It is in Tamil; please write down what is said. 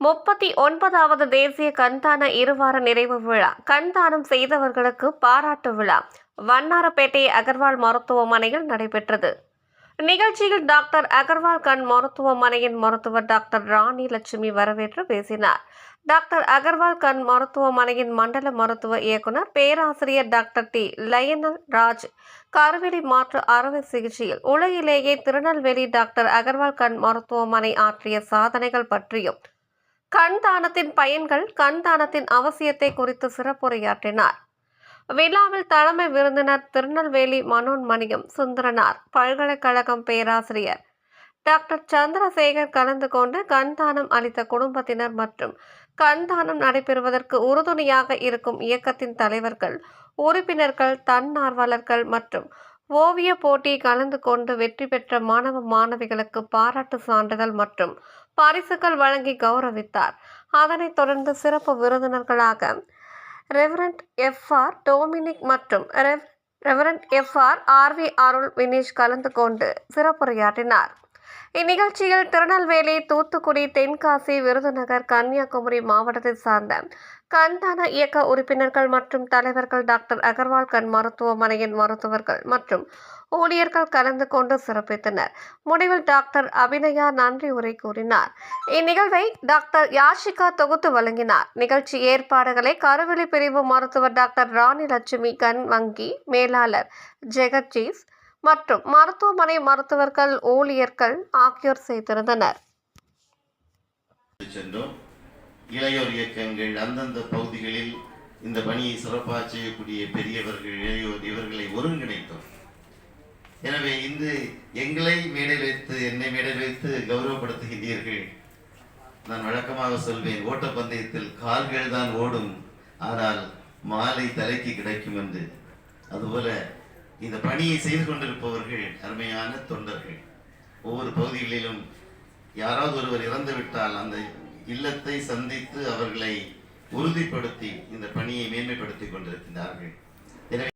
முப்பத்தி ஒன்பதாவது தேசிய கண்தான இருவார நிறைவு விழா. கண்தானம் செய்தவர்களுக்கு பாராட்டு விழா. வண்ணாரப்பேட்டை அகர்வால் மருத்துவமனையில் நடைபெற்றது. நிகழ்ச்சியில் டாக்டர் அகர்வால் கண் மருத்துவமனையின் மருத்துவர் டாக்டர் ராணி லட்சுமி வரவேற்று பேசினார். டாக்டர் அகர்வால் கண் மருத்துவமனையின் மண்டல மருத்துவ இயக்குனர் பேராசிரியர் டாக்டர் டி. லயனல் ராஜ் கருவிழி மாற்று அறுவை சிகிச்சையில் உலகிலேயே திருநெல்வேலி டாக்டர் அகர்வால் கண் மருத்துவமனை ஆற்றிய சாதனைகள் பற்றியும் கண் தானத்தின் பயன்கள் கண் தானத்தின் அவசியத்தை குறித்து சிறப்புரையாற்றினார். விழாவில் தலைமை விருந்தினர் திருநெல்வேலி மனோன்மணியம் சுந்தரனார். பல்கலைக்கழகம் பேராசிரியர் டாக்டர் சந்திரசேகர் கலந்து கொண்டு கண் தானம் அளித்த குடும்பத்தினர் மற்றும் கண் தானம் நடைபெறுவதற்கு உறுதுணையாக இருக்கும் இயக்கத்தின் தலைவர்கள் உறுப்பினர்கள் தன்னார்வலர்கள் மற்றும் ஓவிய போட்டி கலந்து கொண்டு வெற்றி பெற்ற மாணவ மாணவிகளுக்கு பாராட்டு சான்றிதழ் மற்றும் பரிசுகள் வழங்கி கௌரவித்தார். அதனைத் தொடர்ந்து சிறப்பு விருந்தினர்களாக ரெவரண்ட் எஃப்ஆர் டோமினிக் மற்றும் Rev reverend FR RV Arul Vinesh கலந்து கொண்டு சிறப்புரையாற்றினார். இந்நிகழ்ச்சியில் திருநெல்வேலி தூத்துக்குடி தென்காசி விருதுநகர் கன்னியாகுமரி மாவட்டத்தை சார்ந்த கண்தான இயக்க உறுப்பினர்கள் மற்றும் தலைவர்கள் டாக்டர் அகர்வால் கண் மருத்துவமனையின் மருத்துவர்கள் மற்றும் ஊழியர்கள் கலந்து கொண்டு சிறப்பித்தனர். முடிவில் டாக்டர் அபிநயா நன்றி உரை கூறினார். இந்நிகழ்வை டாக்டர் யாஷிகா தொகுத்து வழங்கினார். நிகழ்ச்சி ஏற்பாடுகளை கருவெளி பிரிவு மருத்துவர் டாக்டர் ராணி லட்சுமி கண் வங்கி மேலாளர் ஜெகஜீஸ் மற்றும் மருத்துவமனை மருத்துவர்கள் ஊழியர்கள் ஆகியோர் செய்திருந்தனர். சென்றும். இளையோர் இயக்கங்கள் அந்தந்த பகுதிகளில் இந்த பணியை சிறப்பாக செய்யக்கூடிய பெரியவர்கள் இளையோர் இவர்களை ஒருங்கிணைத்தோம். எனவே இந்த எங்களை மேடையில் வைத்து என்னை மேடையில் வைத்து கௌரவப்படுத்துகின்றீர்கள். நான் வழக்கமாக சொல்வேன் ஓட்டப்பந்தயத்தில் கால்கள் தான் ஓடும் ஆனால் மாலை தலைக்கு கிடைக்கும் என்று. அதுபோல இந்த பணியை செய்து கொண்டிருப்பவர்கள் அருமையான தொண்டர்கள். ஒவ்வொரு பகுதிகளிலும் யாராவது ஒருவர் இறந்துவிட்டால் அந்த இல்லத்தை சந்தித்து அவர்களை உறுதிப்படுத்தி இந்த பணியை மேன்மைப்படுத்திக் கொண்டிருக்கிறார்கள் எனவே